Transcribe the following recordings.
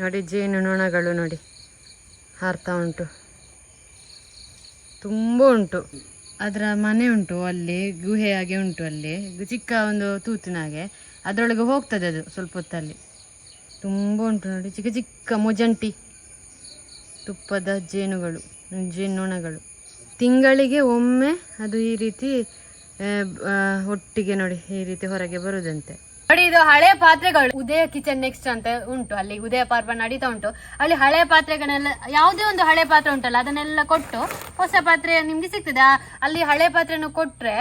ನೋಡಿ, ಜೇನು ನೊಣಗಳು ನೋಡಿ. ಹಾರ್ತಾ ಉಂಟು. ತುಂಬ ಉಂಟು. ಅದರ ಮನೆ ಉಂಟು ಅಲ್ಲಿ, ಗುಹೆ ಹಾಗೆ ಉಂಟು ಅಲ್ಲಿ. ಚಿಕ್ಕ ಒಂದು ತೂತಿನ ಹಾಗೆ. ಅದರೊಳಗೆ ಹೋಗ್ತದೆ ಅದು ಸ್ವಲ್ಪ ಹೊತ್ತಲ್ಲಿ. ತುಂಬ ಉಂಟು ನೋಡಿ, ಚಿಕ್ಕ ಚಿಕ್ಕ ಮುಜಂಟಿ. ತುಪ್ಪದ ಜೇನುಗಳು ಜೇನುನೊಣಗಳು ತಿಂಗಳಿಗೆ ಒಮ್ಮೆ ಅದು ಈ ರೀತಿ ಒಟ್ಟಿಗೆ ನೋಡಿ, ಈ ರೀತಿ ಹೊರಗೆ ಬರುದಂತೆ. ನೋಡಿ, ಇದು ಹಳೆ ಪಾತ್ರೆಗಳು. ಉದಯ ಕಿಚನ್ ನೆಕ್ಸ್ಟ್ ಅಂತ ಉಂಟು. ಅಲ್ಲಿ ಉದಯ ಪಾರ್ಪ ನಡೀತಾ ಉಂಟು. ಅಲ್ಲಿ ಹಳೆ ಪಾತ್ರೆಗಳನ್ನೆಲ್ಲ, ಯಾವುದೇ ಒಂದು ಹಳೆ ಪಾತ್ರೆ ಉಂಟಲ್ಲ, ಅದನ್ನೆಲ್ಲ ಕೊಟ್ಟು ಹೊಸ ಪಾತ್ರೆ ನಿಮ್ಗೆ ಸಿಗ್ತದೆ. ಅಲ್ಲಿ ಹಳೆ ಪಾತ್ರೆಯನ್ನು ಕೊಟ್ರೆ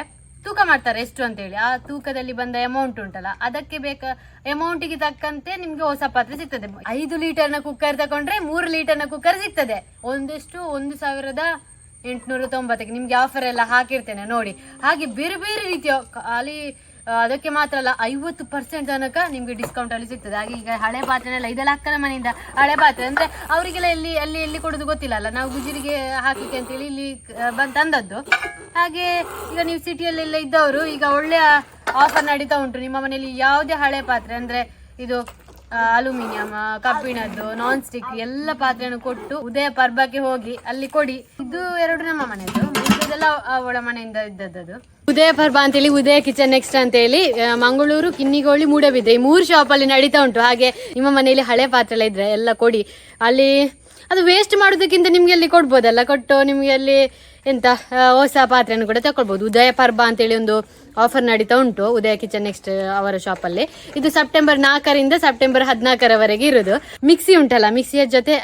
ತೂಕ ಮಾಡ್ತಾರೆ ಎಷ್ಟು ಅಂತೇಳಿ. ಆ ತೂಕದಲ್ಲಿ ಬಂದ ಅಮೌಂಟ್ ಉಂಟಲ್ಲ, ಅದಕ್ಕೆ ಬೇಕ ಅಮೌಂಟಿಗೆ ತಕ್ಕಂತೆ ನಿಮ್ಗೆ ಹೊಸ ಪಾತ್ರೆ ಸಿಗ್ತದೆ. ಐದು ಲೀಟರ್ನ ಕುಕ್ಕರ್ ತಗೊಂಡ್ರೆ ಮೂರು ಲೀಟರ್ನ ಕುಕ್ಕರ್ ಸಿಗ್ತದೆ. ಒಂದಿಷ್ಟು, ಒಂದು ಸಾವಿರದ ಎಂಟುನೂರ ತೊಂಬತ್ತಕ್ಕೆ ನಿಮ್ಗೆ ಆಫರ್ ಎಲ್ಲ ಹಾಕಿರ್ತೇನೆ ನೋಡಿ. ಹಾಗೆ ಬೇರೆ ಬೇರೆ ರೀತಿಯ, ಅಲ್ಲಿ ಅದಕ್ಕೆ ಮಾತ್ರ ಅಲ್ಲ, ಐವತ್ತು ಪರ್ಸೆಂಟ್ ತನಕ ನಿಮ್ಗೆ ಡಿಸ್ಕೌಂಟ್ ಅಲ್ಲಿ ಸಿಗ್ತದೆ. ಹಾಗೆ ಈಗ ಹಳೆ ಪಾತ್ರೆನೆಲ್ಲ ಇದೆಲ್ಲ ಅಕ್ಕನ ಮನೆಯಿಂದ ಹಳೆ ಪಾತ್ರೆ. ಅಂದ್ರೆ ಅವರಿಗೆಲ್ಲ ಇಲ್ಲಿ ಅಲ್ಲಿ ಎಲ್ಲಿ ಕೊಡೋದು ಗೊತ್ತಿಲ್ಲ ಅಲ್ಲ. ನಾವು ಗುಜರಿಗೆ ಅಂತ ಅಂತೇಳಿ ಇಲ್ಲಿ ಬಂದು ತಂದದ್ದು. ಹಾಗೆ ಈಗ ನೀವು ಸಿಟಿಯಲ್ಲೆಲ್ಲ ಇದ್ದವರು, ಈಗ ಒಳ್ಳೆಯ ಆಫರ್ ನಡೀತಾ ಉಂಟು. ನಿಮ್ಮ ಮನೆಯಲ್ಲಿ ಯಾವುದೇ ಹಳೆ ಪಾತ್ರೆ, ಅಂದ್ರೆ ಇದು ಅಲ್ಯೂಮಿನಿಯಂ ಕಬ್ಬಿಣದ್ದು ನಾನ್ ಸ್ಟಿಕ್ ಎಲ್ಲ ಪಾತ್ರೆಯನ್ನು ಕೊಟ್ಟು ಉದಯ ಪರ್ಬಕ್ಕೆ ಹೋಗಿ ಅಲ್ಲಿ ಕೊಡಿ. ಇದು ಎರಡು ನಮ್ಮ ಮನೆಯದು ಇದೆಲ್ಲ ಅವಳ ಮನೆಯಿಂದ ಇದ್ದದ್ದು ಉದಯ ಪರ್ಬ ಅಂತೇಳಿ, ಉದಯ ಕಿಚನ್ ನೆಕ್ಸ್ಟ್ ಅಂತ ಹೇಳಿ ಮಂಗಳೂರು, ಕಿನ್ನಿಗೋಳಿ ಮೂಡಬಿದ್ದೆ ಈ ಮೂರು ಶಾಪ್ ಅಲ್ಲಿ ನಡೀತಾ ಉಂಟು. ಹಾಗೆ ನಿಮ್ಮ ಮನೆಯಲ್ಲಿ ಹಳೆ ಪಾತ್ರೆ ಎಲ್ಲ ಇದ್ರೆ ಎಲ್ಲ ಕೊಡಿ. ಅಲ್ಲಿ ಅದು ವೇಸ್ಟ್ ಮಾಡೋದಕ್ಕಿಂತ ನಿಮ್ಗೆ ಅಲ್ಲಿ ಕೊಡ್ಬೋದಲ್ಲ? ಕೊಟ್ಟು ನಿಮ್ಗೆ ಅಲ್ಲಿ ಎಂತ ಹೊಸ ಪಾತ್ರೆಯನ್ನು ಕೂಡ ತಗೊಳ್ಬೋದು ಉದಯ ಪರ್ಬ ಅಂತೇಳಿ ಒಂದು ಆಫರ್ ನಡೀತಾ ಉಂಟು, ಉದಯ ಕಿಚನ್ ನೆಕ್ಸ್ಟ್ ಅವರ ಶಾಪಲ್ಲಿ ಇದು ಸೆಪ್ಟೆಂಬರ್ ನಾಲ್ಕರಿಂದ ಸೆಪ್ಟೆಂಬರ್ ಹದಿನಾಲ್ಕರವರೆಗೆ ಇರೋದು. ಮಿಕ್ಸಿ ಉಂಟಲ್ಲ ಮಿಕ್ಸಿಯ ಜೊತೆ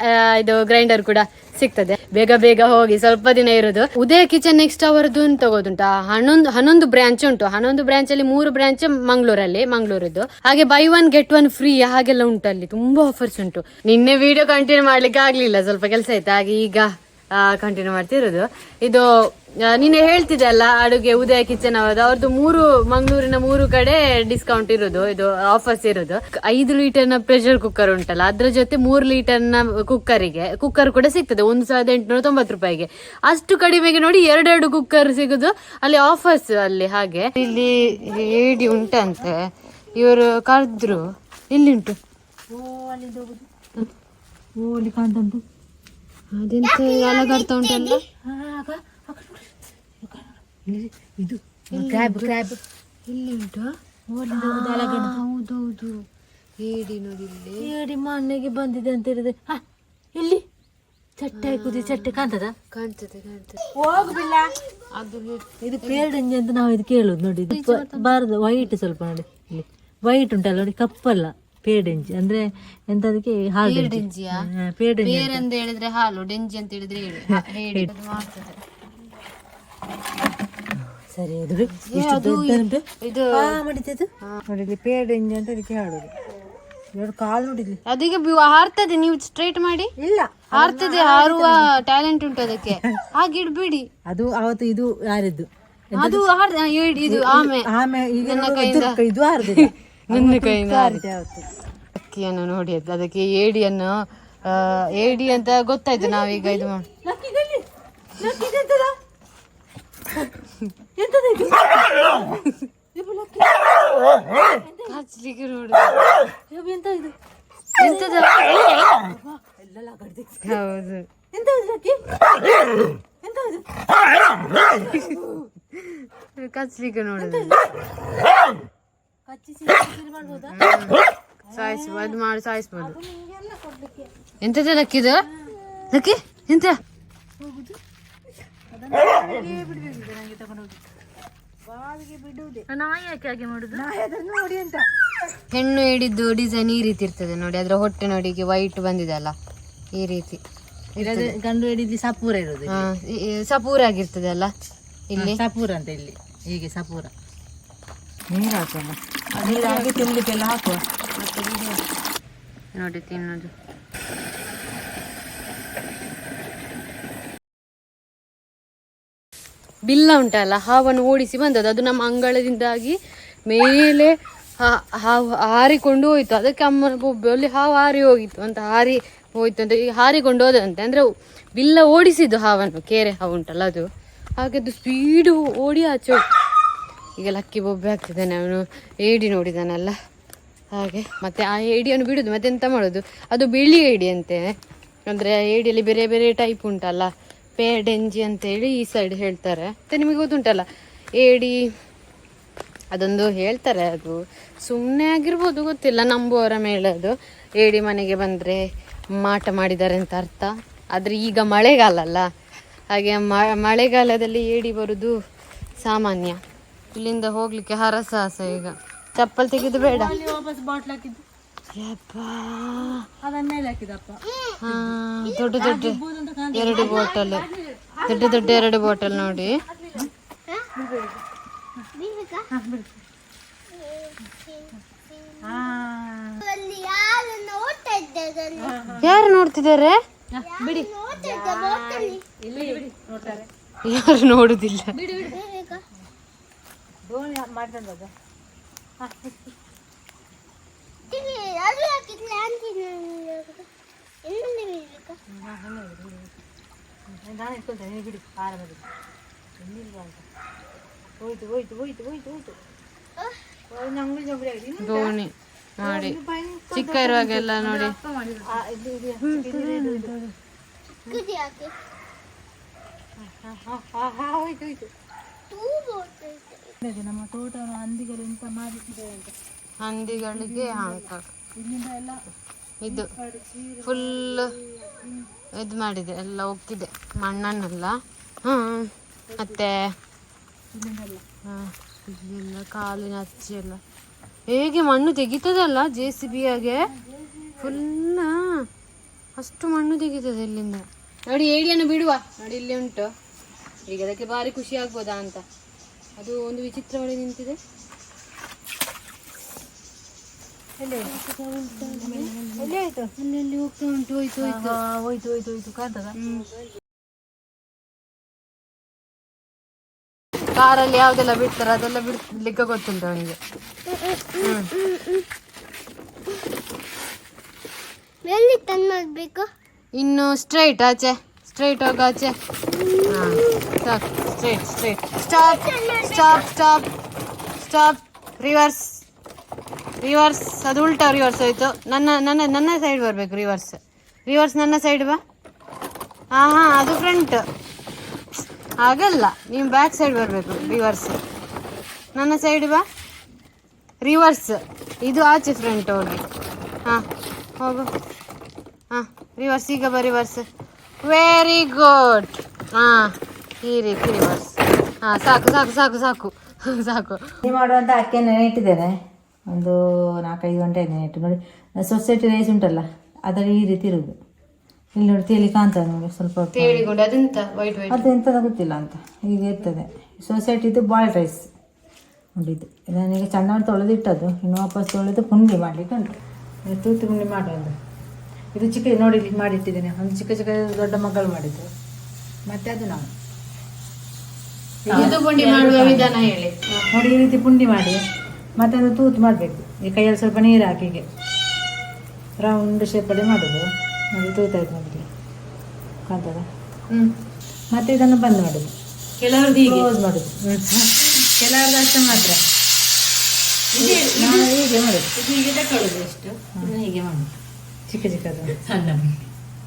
ಇದು ಗ್ರೈಂಡರ್ ಕೂಡ ಸಿಗ್ತದೆ. ಬೇಗ ಬೇಗ ಹೋಗಿ ಸ್ವಲ್ಪ ದಿನ ಇರೋದು. ಉದಯ ಕಿಚನ್ ನೆಕ್ಸ್ಟ್ ಅವರದ್ದು ತಗೋದುಂಟು? ಹನ್ನೊಂದು ಹನ್ನೊಂದು ಬ್ರಾಂಚ್ ಉಂಟು. ಹನ್ನೊಂದು ಬ್ರಾಂಚ್ ಅಲ್ಲಿ ಮೂರು ಬ್ರಾಂಚ್ ಮಂಗಳೂರಲ್ಲಿ, ಮಂಗಳೂರದ್ದು. ಹಾಗೆ buy one get one free ಹಾಗೆಲ್ಲ ಉಂಟು ಅಲ್ಲಿ. ತುಂಬಾ ಆಫರ್ಸ್ ಉಂಟು. ನಿನ್ನೆ ವಿಡಿಯೋ ಕಂಟಿನ್ಯೂ ಮಾಡ್ಲಿಕ್ಕೆ ಆಗ್ಲಿಲ್ಲ, ಸ್ವಲ್ಪ ಕೆಲಸ ಆಯ್ತು. ಹಾಗೆ ಈಗ ಕಂಟಿನ್ಯೂ ಮಾಡ್ತಿರೋದು. ಇದು ನಿನ್ನೆ ಹೇಳ್ತಿದ್ದೆ ಅಲ್ಲ, ಅಡುಗೆ ಉದಯ ಕಿಚನ್ ಅವರದು. ಅವ್ರದ್ದು ಮೂರು, ಮಂಗಳೂರಿನ ಮೂರು ಕಡೆ ಡಿಸ್ಕೌಂಟ್ ಇರೋದು. ಇದು ಆಫರ್ಸ್ ಇರೋದು. ಐದು ಲೀಟರ್ನ ಪ್ರೆಷರ್ ಕುಕ್ಕರ್ ಉಂಟಲ್ಲ, ಅದ್ರ ಜೊತೆ ಮೂರು ಲೀಟರ್ನ ಕುಕ್ಕರಿಗೆ ಕುಕ್ಕರ್ ಕೂಡ ಸಿಗ್ತದೆ. ಒಂದು ಸಾವಿರದ ಎಂಟುನೂರ ತೊಂಬತ್ತು ರೂಪಾಯಿಗೆ. ಅಷ್ಟು ಕಡಿಮೆಗೆ ನೋಡಿ ಎರಡೆರಡು ಕುಕ್ಕರ್ ಸಿಗುದು. ಅಲ್ಲಿ ಆಫರ್ಸ್ ಅಲ್ಲಿ ಹಾಗೆ. ಇಲ್ಲಿ ಏಡಿ ಉಂಟಂತೆ. ಇವರು ಕರೆದ್ರು. ಇಲ್ಲಿ ಉಂಟು? ಅದೆಂತ ಅಲಗಾಡ್ತಾ ಉಂಟಲ್ಲ ಇದು ಕ್ರ್ಯಾಬ್ ಕ್ರ್ಯಾಬ್ ಇಲ್ಲಿ ಉಂಟು? ಹೌದೌದು. ಏಡಿ ನೋಡಿ ಇಲ್ಲಿ. ಏಡಿ ಮನೆಗೆ ಬಂದಿದೆ ಅಂತ ಹೇಳಿದ್ರೆ ಇಲ್ಲಿ. ಚಟ್ಟೆ ಕುದಿ ಚಟ್ಟೆ ಕಾಣ್ತದ? ಕಾಣ್ತದೆ ಕಾಣ್ತದೆ. ಹೋಗುದಿಲ್ಲ. ಅದು ಇದು ಪೇರ್ಡಂಜಿ ಅಂತ ನಾವು ಇದು ಕೇಳುದು ನೋಡಿ. ಬಾರದು ವೈಟ್ ಸ್ವಲ್ಪ ನೋಡಿ. ಇಲ್ಲಿ. ವೈಟ್ ಉಂಟಲ್ಲ ನೋಡಿ ಕಪ್ಪಲ್ಲ. ಪೇರ್ಡಂಜಿ ಅಂದ್ರೆ ಎಂತದಕ್ಕೆ ಹಾಲು ಡೆಂಜಿಯಾ ಪೇರ್ಡಂಜಿ ಬೇರೆ ಅಂತ. ಹೇಳಿದ್ರೆ ಹಾಲು ಡೆಂಜಿ ಅಂತ ಹೇಳಿದ್ರೆ ಹೇಳಿ. ಮಾಡ್ತದೆ. ಸರಿ ಅದು. ಎಷ್ಟು ದೊಡ್ಡ ಇದು ಮಾಡಿದ್ದು ನೋಡಿ ಇಲ್ಲಿ ಅಂತ ಅದಕ್ಕೆ ಹಾಡುದು ಎರಡು ಕಾಲು ನೋಡಿದ್ಲಿ ಅದೀಗ ಹಾರ್ತದೆ ನೀವು ಸ್ಟ್ರೈಟ್ ಮಾಡಿ? ಇಲ್ಲ. ಹಾರ್ತದೆ ಹಾರುವ ಟ್ಯಾಲೆಂಟ್ ಉಂಟು ಅದಕ್ಕೆ. ಹಾಗೆ ಇಡ್ಬೇಡಿ. ಅದು ಅವತ್ತು ಇದು ಯಾರಿದ್ದು ಅದು ಇದು ಆಮೆ. ಆಮೇಲೆ ಈಗ ಇದು- ಇದು ಹಾರದಿಲ್ಲ. ನನ್ನ ಕೈಯಿಂದ ಅಕ್ಕಿಯನ್ನು ನೋಡಿ ಅದು ಅದಕ್ಕೆ ಏಡಿಯನ್ನು ಏಡಿ ಅಂತ ಗೊತ್ತಾಯ್ತು ನಾವೀಗ ಇದು ಮಾಡಿ ಕಚ್ಲಿಕ್ಕೆ ನೋಡಿ. ಎಂತ ಇದು? ಎಂತದ? ಹೌದು. ಎಂತ ಇದು ಲಕ್ಕಿ? ಎಂತ ಇದು? ಕಚ್ಲಿಕ್ಕೆ ನೋಡುದು ಕಚ್ಚಿಸಿ ಮಾಡ್ಬೋದಾ? ಸಾಯಿಸ್ಬೋದು ಅದು ಮಾಡಿ ಸಾಯಿಸ್ಬೋದು ಎಂತದ ಲಕ್ಕಿದು ಲಕ್ಕಿ ಎಂತ? ನಾಯಿ ಯಾಕೆ ಹಾಗೆ ಮಾಡುದು? ಹೆಣ್ಣು ಹಿಡಿದು ಡಿಸೈನ್ ಈ ರೀತಿ ಇರ್ತದೆ ನೋಡಿ ಅದರ ಹೊಟ್ಟೆ ನೋಡಿ ಈಗ ವೈಟ್ ಬಂದಿದೆ ಅಲ್ಲ ಈ ರೀತಿ ಗಂಡು ಹಿಡಿದು ಸಪೂರ ಇರೋದು ಸಪೂರ ಆಗಿರ್ತದೆ ಅಲ್ಲ ಇಲ್ಲಿ? ಸಪೂರ ಅಂತ ಇಲ್ಲಿ ಹೀಗೆ ಸಪೂರ. ನೀರು ನೀರು ಹಾಕಿ ತಿನ್ಲಿಕ್ಕೆಲ್ಲ ಹಾಕುವ. ನೋಡಿ ತಿನ್ನೋದು. ಬಿಲ್ಲ ಉಂಟಲ್ಲ ಹಾವನ್ನು ಓಡಿಸಿ ಬಂದದ್ದು. ಅದು ನಮ್ಮ ಅಂಗಳದಿಂದಾಗಿ ಮೇಲೆ ಹಾವು ಹಾರಿಕೊಂಡು ಹೋಯ್ತು. ಅದಕ್ಕೆ ಅಮ್ಮ ಬೊಬ್ಬೆ ಅಲ್ಲಿ ಹಾವು ಹಾರಿ ಹೋಗಿತ್ತು ಅಂತ ಹಾರಿ ಹೋಯ್ತು ಅಂತ ಈಗ ಹಾರಿಕೊಂಡು ಹೋದಂತೆ. ಅಂದ್ರೆ ಬಿಲ್ಲ ಓಡಿಸಿದ್ದು ಹಾವನ್ನು ಕೆರೆ ಹಾವು ಉಂಟಲ್ಲ ಅದು. ಹಾಗೆ ಅದು ಸ್ಪೀಡು ಓಡಿ ಆಚೆ ಈಗ ಲಕ್ಕಿ ಬೊಬ್ಬೆ ಆಗ್ತಿದ್ದಾನೆ ಅವನು. ಏಡಿ ನೋಡಿದಾನಲ್ಲ. ಹಾಗೆ, ಮತ್ತೆ ಆ ಏಡಿಯನ್ನು ಬಿಡುದು, ಮತ್ತೆ ಎಂತ ಮಾಡೋದು? ಅದು ಬಿಳಿ ಏಡಿ ಅಂತೆ. ಅಂದ್ರೆ ಏಡಿಯಲ್ಲಿ ಬೇರೆ ಬೇರೆ ಟೈಪ್ ಉಂಟಲ್ಲ. ಪೇಡೆಂಜಿ ಅಂತೇಳಿ ಈ ಸೈಡ್ ಹೇಳ್ತಾರೆ. ಮತ್ತೆ ನಿಮಗೆ ಗೊತ್ತುಂಟಲ್ಲ ಏಡಿ ಅದೊಂದು ಹೇಳ್ತಾರೆ ಅದು. ಸುಮ್ಮನೆ ಆಗಿರ್ಬೋದು, ಗೊತ್ತಿಲ್ಲ, ನಂಬುವವರ ಮೇಲೆ ಅದು. ಏಡಿ ಮನೆಗೆ ಬಂದರೆ ಮಾಟ ಮಾಡಿದ್ದಾರೆ ಅಂತ ಅರ್ಥ. ಆದರೆ ಈಗ ಮಳೆಗಾಲ ಅಲ್ಲ ಹಾಗೆ ಮಳೆಗಾಲದಲ್ಲಿ ಏಡಿ ಬರೋದು ಸಾಮಾನ್ಯ. ಇಲ್ಲಿಂದ ಹೋಗ್ಲಿಕ್ಕೆ ಹರಸಾಹಸ ಈಗ. ಚಪ್ಪಲ್ ತೆಗೆದು ಬೇಡ. ಅಲ್ಲಿ ವಾಪಸ್ ಬಾಟ್ಲ್ ಹಾಕಿದ್ದು. ಯಪ್ಪಾ. ಅದನ್ನ ಮೇಲೆ ಹಾಕಿದಪ್ಪ ಹಾ, ದೊಡ್ಡ ದೊಡ್ಡ ಎರಡು ಬಾಟಲ್ ದೊಡ್ಡ ದೊಡ್ಡ ಎರಡು ಬಾಟಲ್ ನೋಡಿ. ಯಾರು ನೋಡ್ತಿದ್ದಾರೆ? ಬಿಡಿ. ಯಾರು ನೋಡುದಿಲ್ಲ. ದೋಣಿ ಮಾಡ್ದಂದದ ನಾನು ಇಟ್ಕೊಳ್ತೇನೆ ನೀವು ಬಿಡಿ ಆರಾಮದಿ ಎಲ್ಲಿಲ್ವ ಅಂತ ಹೋಯ್ತು ಹೋಯ್ತು ಹೋಯ್ತು ಹೋಯ್ತು ಹೋಯ್ತು ಅಂಗುಳಿ ಜಂಗುಳಿ ಆಗಿದೆ ಇನ್ನು ದೋಣಿ ಮಾಡಿ ಚಿಕ್ಕ ಇರುವಾಗೆಲ್ಲ ನೋಡಿ ಆ, ಇದು ಇದು ಹಾ, ಹಾ, ಹಾ, ಹಾ, ಹೋಯ್ತು ಹೋಯ್ತು ಅದೇ ನಮ್ಮ ತೋಟ ಹಂದಿಗಳು ಎಂತ ಮಾಡಿದೆ ಅಂತ. ಹಂದಿಗಳಿಗೆ ಹಾಕ. ಇಲ್ಲಿಂದ ಎಲ್ಲ ಇದು ಫುಲ್ ಇದು ಮಾಡಿದೆ ಎಲ್ಲ ಒಕ್ಕಿದೆ ಮಣ್ಣನ್ನೆಲ್ಲ. ಹ್ಮ್ ಮತ್ತೆ ಇಲ್ಲೆಲ್ಲ ಕಾಲಿನ ಅಚ್ಚಿ ಎಲ್ಲ. ಹೇಗೆ ಮಣ್ಣು ತೆಗಿತದಲ್ಲ ಜೆ ಸಿ ಬಿ ಹಾಗೆ? ಫುಲ್ ಅಷ್ಟು ಮಣ್ಣು ತೆಗಿತದೆ ಇಲ್ಲಿಂದ. ನೋಡಿ ಏಡಿಯನ್ನು ಬಿಡುವ. ನೋಡಿ ಇಲ್ಲಿ ಉಂಟು. ಈಗ ಅದಕ್ಕೆ ಭಾರಿ ಖುಷಿ ಆಗ್ಬೋದಾ ಅಂತ. ಅದು ಒಂದು ವಿಚಿತ್ರ ಒಳಗೆ ನಿಂತಿದೆ ಹೋಗ್ತಾ ಉಂಟು ಹೋಯ್ತು ಹೋಯ್ತು. ಹೋಯ್ತು ಹೋಯ್ತು ಕಾಂತದ? ಕಾರಲ್ಲಿ ಯಾವ್ದೆಲ್ಲ ಬಿಡ್ತಾರೆ ಅದೆಲ್ಲ ಬಿಡ್ಲಿಕ್ಕೆ ಗೊತ್ತುಂಟು ಅವನಿಗೆ. ಎಲ್ಲಿ ತಂದು ಮಾಡಬೇಕು ಇನ್ನು ಸ್ಟ್ರೈಟ್ ಆಚೆ ಸ್ಟ್ರೈಟ್ ಹೋಗ ಆಚೆ. ಹಾ ಸಾಕು. Straight stop stop stop stop reverse reverse ಅದು ಉಲ್ಟಾ ರಿವರ್ಸ್ ಹೋಯ್ತು. ನನ್ನ ನನ್ನ ನನ್ನ ಸೈಡ್ ಬರಬೇಕು ರಿವರ್ಸ್ ರಿವರ್ಸ್ ನನ್ನ ಸೈಡ್ ಬಾ. ಹಾಂ ಹಾಂ, ಅದು ಫ್ರಂಟ್ ಆಗಲ್ಲ ನೀವು ಬ್ಯಾಕ್ ಸೈಡ್ ಬರಬೇಕು ರಿವರ್ಸ್ ನನ್ನ ಸೈಡ್ ಬಾ. ರಿವರ್ಸ್ ಇದು ಆಚೆ ಫ್ರಂಟ್ ಹೋಗಿ. ಹಾಂ, ಹೋಗು. ಹಾಂ ರಿವರ್ಸ್ ಈಗ ಬಾ ರಿವರ್ಸ್ ವೆರಿ ಗುಡ್ ಹಾಂ. ಈ ರೀತಿ ರಿವರ್ಸ್ ಹಾಂ ಸಾಕು ಸಾಕು ಸಾಕು ಸಾಕು. ಸಾಕು. ನೀವು ಮಾಡುವಂಥ ಅಕ್ಕಿ ನೆನೆ ಇಟ್ಟಿದ್ದೇನೆ ಒಂದು ನಾಲ್ಕೈದು ಗಂಟೆ ನೆನೆ ಇಟ್ಟು ನೋಡಿ. ಸೊಸೈಟಿ ರೈಸ್ ಉಂಟಲ್ಲ ಅದರಲ್ಲಿ ಈ ರೀತಿ ಇರುವುದು ಇಲ್ಲಿ ನೋಡಿ ತೇಲಿ ಕಾಣ್ತದೆ ನೋಡಿ ಸ್ವಲ್ಪ ಅದು ಎಂತ ಗೊತ್ತಿಲ್ಲ ಅಂತ. ಹೀಗೆ ಇರ್ತದೆ. ಸೊಸೈಟಿದು ಬಾಯ್ಲ್ಡ್ ರೈಸ್ ಉಂಟಿದ್ದು ನಾನೀಗ ಚೆನ್ನಾಗಿ ತೊಳೆದಿಟ್ಟದ್ದು. ಇನ್ನು ವಾಪಸ್ ತೊಳೆದು ಪುಂಡಿ ಮಾಡಲಿಕ್ಕೆ ಉಂಟು. ಇದು ತೂತು ಪುಂಡಿ ಮಾಡೋದು ಇದು ಚಿಕ್ಕ ನೋಡಿ ಮಾಡಿಟ್ಟಿದ್ದೇನೆ. ಒಂದು ಚಿಕ್ಕ ಚಿಕ್ಕ ದೊಡ್ಡ ಮಗಳು ಮಾಡಿದ್ದು. ಮತ್ತೆ ಅದು ನಾನು ಇದು ಪುಂಡಿ ಮಾಡುವ ವಿಧಾನ ಹೇಳಿ. ನೋಡಿ ಈ ರೀತಿ ಪುಂಡಿ ಮಾಡಿ. ಮತ್ತೆ ಅದು ತೂತು ಮಾಡಬೇಕು. ಈ ಕೈಯಲ್ಲಿ ಸ್ವಲ್ಪ ನೀರು ಹಾಕಿ ಹೀಗೆ ರೌಂಡ್ ಶೇಪಲ್ಲಿ ಮಾಡೋದು. ಅದು ತೂತಾಯ್ತು ನಮಗೆ ಮತ್ತೆ ಇದನ್ನು ಬಂದ್ ಮಾಡೋದು. ಕೆಲವ್ರದ್ದು ಹೀಗೆ. ಯೂಸ್ ಮಾಡೋದು. ಕೆಲವ್ರದ್ದು ಅಷ್ಟೇ ಮಾತ್ರ. ಹೀಗೆ ಮಾಡೋದು. ಹೀಗೆ ತಕೊಳ್ಳೋದು ಎಷ್ಟು? ಹೀಗೆ ಮಾಡುದು. ಚಿಕ್ಕ ಚಿಕ್ಕದು.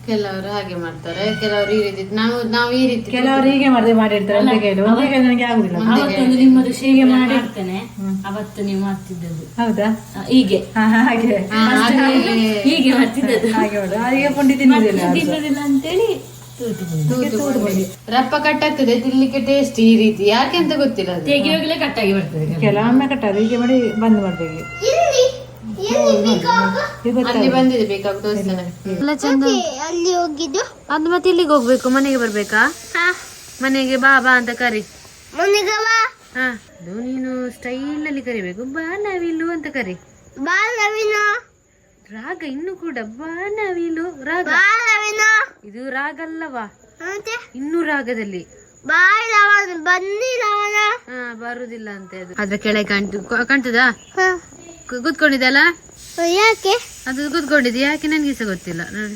ಕೆಲವರು ಹಾಗೆ ಮಾಡ್ತಾರೆ. ಕೆಲವರು ಈ ರೀತಿ ನಾವು ನಾವು ಈ ರೀತಿ ಕೆಲವರು ಹೀಗೆ ಮಾಡಿ ಮಾಡಿರ್ತಾರೆ ಒಂದೇ ಕೈಯಲ್ಲಿ ಒಂದೇ ಕೈಯಲ್ಲಿ ನನಗೆ ಆಗುದಿಲ್ಲ. ಅವತ್ತೊಂದು ನಿಮ್ಮದು ಹೀಗೆ ಮಾಡಿರ್ತೇನೆ ಅವತ್ತು ನೀವು ಮಾಡ್ತಿದ್ದದ್ದು. ಹೌದಾ? ಹೀಗೆ. ಹಾಗೆ. ಹೀಗೆ ಮಾಡ್ತಿದ್ದದ್ದು. ಹಾಗೆ ಪುಂಡಿ. ತಿನ್ನೋದಿಲ್ಲ ಅಂತೇಳಿ ರಪ್ಪ ಕಟ್ಟಾಗ್ತದೆ. ತಿನ್ಲಿಕ್ಕೆ ಟೇಸ್ಟ್ ಈ ರೀತಿ. ಯಾಕೆ ಅಂತ ಗೊತ್ತಿಲ್ಲ ತೆಗಿಯೋಗ್ಲೇ ಕಟ್ಟಾಗಿ ಬರ್ತದೆ ಕೆಲವೊಮ್ಮೆ ಕಟ್ಟದು ಹೀಗೆ ಮಾಡಿ ಬಂದ್ ಮಾಡ್ಬೇಕು ಇಲ್ಲಿ ಎಲ್ಲಿ ಬೇಕಾಗ ಈಗ ಗೊತ್ತಾಗ ಅಲ್ಲಿ ಬಂದಿದೆ ಬೇಕಾಗ ಎಲ್ಲ ಚಂದ. ಅಲ್ಲಿ ಹೋಗಿದ್ದು? ಅದು ಮತ್ತೆ ಇಲ್ಲಿಗೆ ಹೋಗ್ಬೇಕು ಮನೆಗೆ ಬರ್ಬೇಕಾ? ಹಾ. ಮನೆಗೆ ಬಾ ಬಾ ಅಂತ ಕರಿ. ಮನೆಗೆ ಬಾ. ಹಾ. ಅದು ನೀನು ಸ್ಟೈಲ್ ಅಲ್ಲಿ ಕರಿಬೇಕು. ಬಾ ನಾವಿಲ್ಲು ಅಂತ ಕರಿ. ಬಾ ನವೀನ ರಾಗ ಇನ್ನು ಕೂಡ ಬಾ ನಾವಿಲು. ರಾಗ. ಇದು ರಾಗ ಅಲ್ಲವಾ? ಇನ್ನು ರಾಗದಲ್ಲಿ. ಬಾ ಬನ್ನಿ ಬರುದಿಲ್ಲ ಅಂತ ಅದು. ಅದ್ರ ಕೆಳಗೆ ಕಾಣ್ತು ಕಾಣ್ತದಾ? ಹಾ ಕು- ಕೂತ್ಕೊಂಡಿದೆ ಯಾಕೆ? ಅದು ಕೂತ್ಕೊಂಡಿದೆ ಯಾಕೆ ನನಗೆ ಸಹ ಗೊತ್ತಿಲ್ಲ. ನೋಡಿ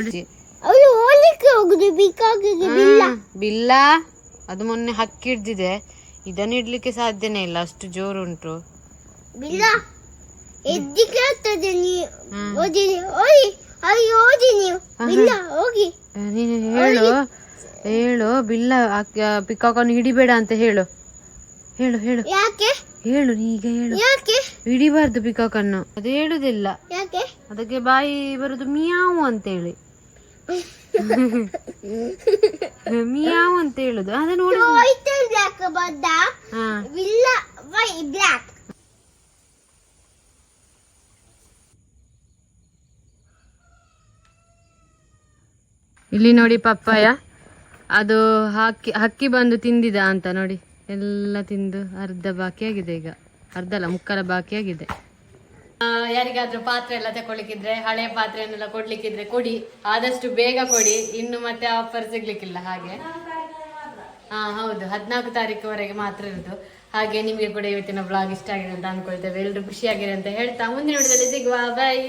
ನೋಡಿ. ಅವಳು ಹೋಗ್ಲಿಕ್ಕೆ ಹೋಗುದು ಬೇಕಾಗಿಗೆ ಬಿಲ್ಲ. ಬಿಲ್ಲ? ಅದು ಮೊನ್ನೆ ಹಕ್ಕಿ ಹಿಡ್ದಿದೆ. ಇದನ್ನ ಇಡ್ಲಿಕ್ಕೆ ಸಾಧ್ಯನೇ ಇಲ್ಲ. ಅಷ್ಟು ಜೋರು ಉಂಟು. ಬಿಲ್ಲ ಎದ್ದಿಗೆ ಆಗ್ತದೆ ನೀವು ಓದಿ ಓದಿ ಅಲ್ಲಿ ಓದಿ ನೀವು. ಇಲ್ಲ ಹೋಗಿ. ನೀನು ಹೇಳು. ಹೇಳು. ಬಿಲ್ಲ ಪಿಕಾಕನ್ನು ಹಿಡಿಬೇಡ ಅಂತ ಹೇಳು. ಹೇಳು ಹೇಳು. ಯಾಕೆ? ಹೇಳು ನೀಗ ಈಗ ಹೇಳು. ಯಾಕೆ? ಹಿಡಿಬಾರ್ದು ಪಿಕಾಕನ್ನು ಅದು ಹೇಳುದಿಲ್ಲ. ಯಾಕೆ? ಅದಕ್ಕೆ ಬಾಯಿ ಬರುದು ಮಿಯಾವು ಅಂತ ಹೇಳಿ ಮಿಯಾವು ಅಂತ ಹೇಳುದು. ಅದನ್ನ ನೋಡಿ. ವೈಟ್ ಅಂಡ್ ಬ್ಲಾಕ್ ಬಂದ? ಇಲ್ಲ ವೈ ಬ್ಲಾಕ್ ಇಲ್ಲಿ ನೋಡಿ ಪಪ್ಪಾಯ. ಅದು ಹಕ್ಕಿ ಹಕ್ಕಿ ಬಂದು ತಿಂದಿದ ಅಂತ ನೋಡಿ. ಎಲ್ಲ ತಿಂದು ಅರ್ಧ ಬಾಕಿ ಆಗಿದೆ ಈಗ. ಅರ್ಧ ಅಲ್ಲ ಮುಕ್ಕಾಲ ಬಾಕಿ ಆಗಿದೆ. ಯಾರಿಗಾದ್ರೂ ಪಾತ್ರೆ ಎಲ್ಲ ತಗೊಳ್ಳಿಕ್ಕಿದ್ರೆ ಹಳೆ ಪಾತ್ರೆಯನ್ನೆಲ್ಲ ಕೊಡ್ಲಿಕ್ಕಿದ್ರೆ ಕೊಡಿ. ಆದಷ್ಟು ಬೇಗ ಕೊಡಿ. ಇನ್ನು ಮತ್ತೆ ಆಫರ್ ಸಿಗ್ಲಿಕ್ಕಿಲ್ಲ ಹಾಗೆ. ಹಾ ಹೌದು. ಹದಿನಾಲ್ಕು ತಾರೀಕುವರೆಗೆ ಮಾತ್ರ ಇರುದು. ಹಾಗೆ ನಿಮಗೆ ಕೂಡ ಇವತ್ತಿನ ಬ್ಲಾಗ್ ಇಷ್ಟ ಆಗಿದೆ ಅಂತ ಅನ್ಕೊಳ್ತೇವೆ. ಎಲ್ಲರೂ ಖುಷಿಯಾಗಿದೆ ಅಂತ ಹೇಳ್ತಾ ಮುಂದಿನ ವಿಡಿಯೋದಲ್ಲಿ ಸಿಗುವ. ಬಾಯ್